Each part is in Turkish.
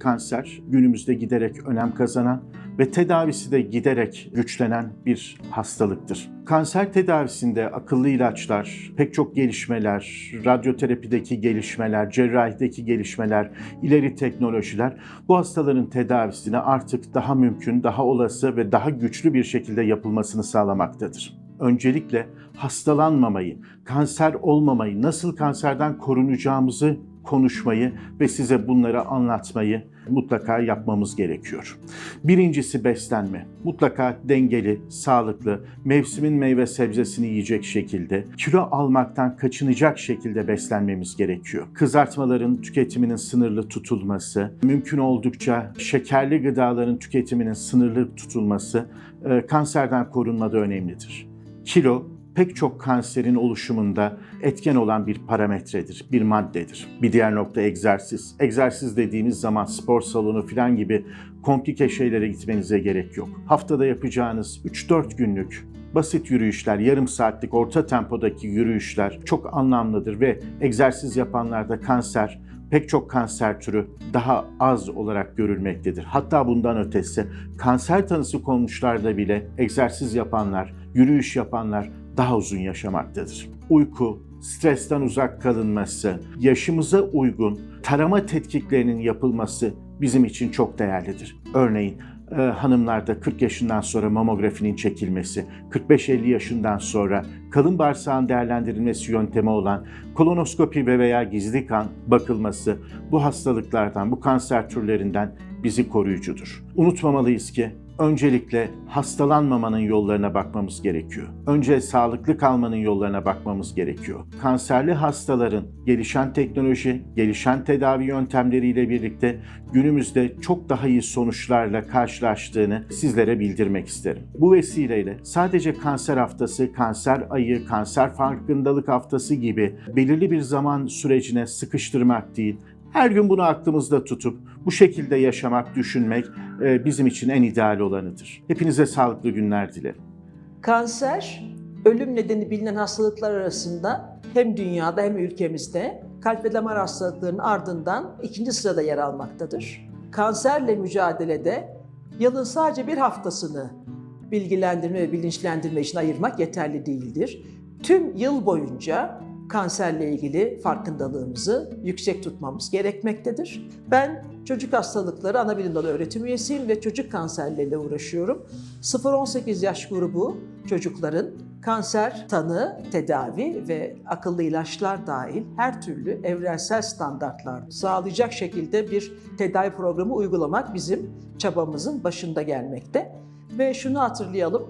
Kanser günümüzde giderek önem kazanan ve tedavisi de giderek güçlenen bir hastalıktır. Kanser tedavisinde akıllı ilaçlar, pek çok gelişmeler, radyoterapideki gelişmeler, cerrahideki gelişmeler, ileri teknolojiler bu hastaların tedavisine artık daha mümkün, daha olası ve daha güçlü bir şekilde yapılmasını sağlamaktadır. Öncelikle hastalanmamayı, kanser olmamayı, nasıl kanserden korunacağımızı konuşmayı ve size bunları anlatmayı mutlaka yapmamız gerekiyor. Birincisi beslenme. Mutlaka dengeli, sağlıklı, mevsimin meyve sebzesini yiyecek şekilde, kilo almaktan kaçınacak şekilde beslenmemiz gerekiyor. Kızartmaların tüketiminin sınırlı tutulması, mümkün oldukça şekerli gıdaların tüketiminin sınırlı tutulması e, kanserden korunmada önemlidir. Kilo pek çok kanserin oluşumunda etken olan bir parametredir, bir maddedir. Bir diğer nokta egzersiz. Egzersiz dediğimiz zaman spor salonu falan gibi komplike şeylere gitmenize gerek yok. Haftada yapacağınız 3-4 günlük basit yürüyüşler, yarım saatlik orta tempodaki yürüyüşler çok anlamlıdır ve egzersiz yapanlarda kanser, pek çok kanser türü daha az olarak görülmektedir. Hatta bundan ötesi kanser tanısı konmuşlarda bile egzersiz yapanlar, yürüyüş yapanlar daha uzun yaşamaktadır. Uyku, stresten uzak kalınması, yaşımıza uygun tarama tetkiklerinin yapılması bizim için çok değerlidir. Örneğin e, hanımlarda 40 yaşından sonra mamografinin çekilmesi, 45-50 yaşından sonra kalın bağırsağın değerlendirilmesi yöntemi olan kolonoskopi ve veya gizli kan bakılması bu hastalıklardan, bu kanser türlerinden bizi koruyucudur. Unutmamalıyız ki öncelikle hastalanmamanın yollarına bakmamız gerekiyor. Önce sağlıklı kalmanın yollarına bakmamız gerekiyor. Kanserli hastaların gelişen teknoloji, gelişen tedavi yöntemleriyle birlikte günümüzde çok daha iyi sonuçlarla karşılaştığını sizlere bildirmek isterim. Bu vesileyle sadece kanser haftası, kanser ayı, kanser farkındalık haftası gibi belirli bir zaman sürecine sıkıştırmak değil, her gün bunu aklımızda tutup bu şekilde yaşamak, düşünmek e, bizim için en ideal olanıdır. Hepinize sağlıklı günler dilerim. Kanser, ölüm nedeni bilinen hastalıklar arasında hem dünyada hem ülkemizde kalp ve damar hastalıklarının ardından ikinci sırada yer almaktadır. Kanserle mücadelede yılın sadece bir haftasını bilgilendirme ve bilinçlendirme için ayırmak yeterli değildir. Tüm yıl boyunca kanserle ilgili farkındalığımızı yüksek tutmamız gerekmektedir. Ben çocuk hastalıkları ana bilim dalı öğretim üyesiyim ve çocuk kanserleriyle uğraşıyorum. 0-18 yaş grubu çocukların kanser tanı, tedavi ve akıllı ilaçlar dahil her türlü evrensel standartlar sağlayacak şekilde bir tedavi programı uygulamak bizim çabamızın başında gelmekte. Ve şunu hatırlayalım,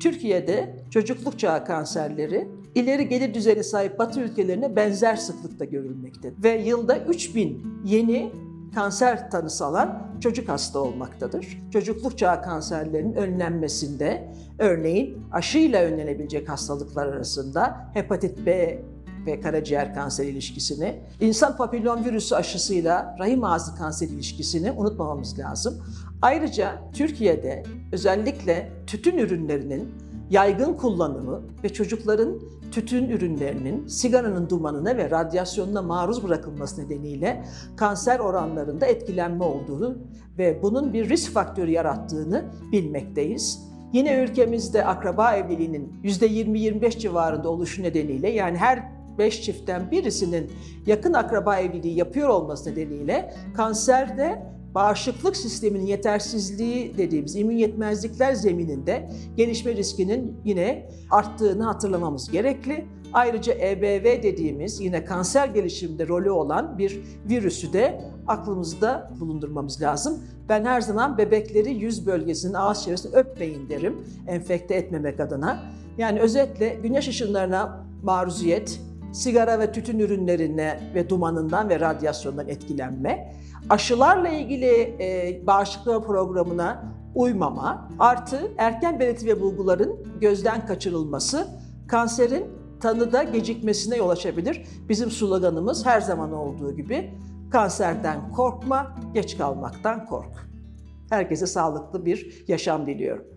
Türkiye'de çocukluk çağı kanserleri ileri gelir düzeyine sahip Batı ülkelerine benzer sıklıkta görülmektedir. Ve yılda 3000 yeni kanser tanısı alan çocuk hasta olmaktadır. Çocukluk çağı kanserlerinin önlenmesinde örneğin aşıyla önlenebilecek hastalıklar arasında hepatit B ve karaciğer kanseri ilişkisini, insan papillon virüsü aşısıyla rahim ağzı kanseri ilişkisini unutmamamız lazım. Ayrıca Türkiye'de özellikle tütün ürünlerinin yaygın kullanımı ve çocukların tütün ürünlerinin sigaranın dumanına ve radyasyonuna maruz bırakılması nedeniyle kanser oranlarında etkilenme olduğunu ve bunun bir risk faktörü yarattığını bilmekteyiz. Yine ülkemizde akraba evliliğinin %20-25 civarında oluşu nedeniyle yani her 5 çiftten birisinin yakın akraba evliliği yapıyor olması nedeniyle kanserde bağışıklık sisteminin yetersizliği dediğimiz immün yetmezlikler zemininde gelişme riskinin yine arttığını hatırlamamız gerekli. Ayrıca EBV dediğimiz yine kanser gelişiminde rolü olan bir virüsü de aklımızda bulundurmamız lazım. Ben her zaman bebekleri yüz bölgesinin ağız çevresini öpmeyin derim enfekte etmemek adına. Yani özetle güneş ışınlarına maruziyet, sigara ve tütün ürünlerine ve dumanından ve radyasyondan etkilenme, aşılarla ilgili e, bağışıklık programına uymama, artı erken belirti ve bulguların gözden kaçırılması kanserin tanıda gecikmesine yol açabilir. Bizim sloganımız her zaman olduğu gibi kanserden korkma, geç kalmaktan kork. Herkese sağlıklı bir yaşam diliyorum.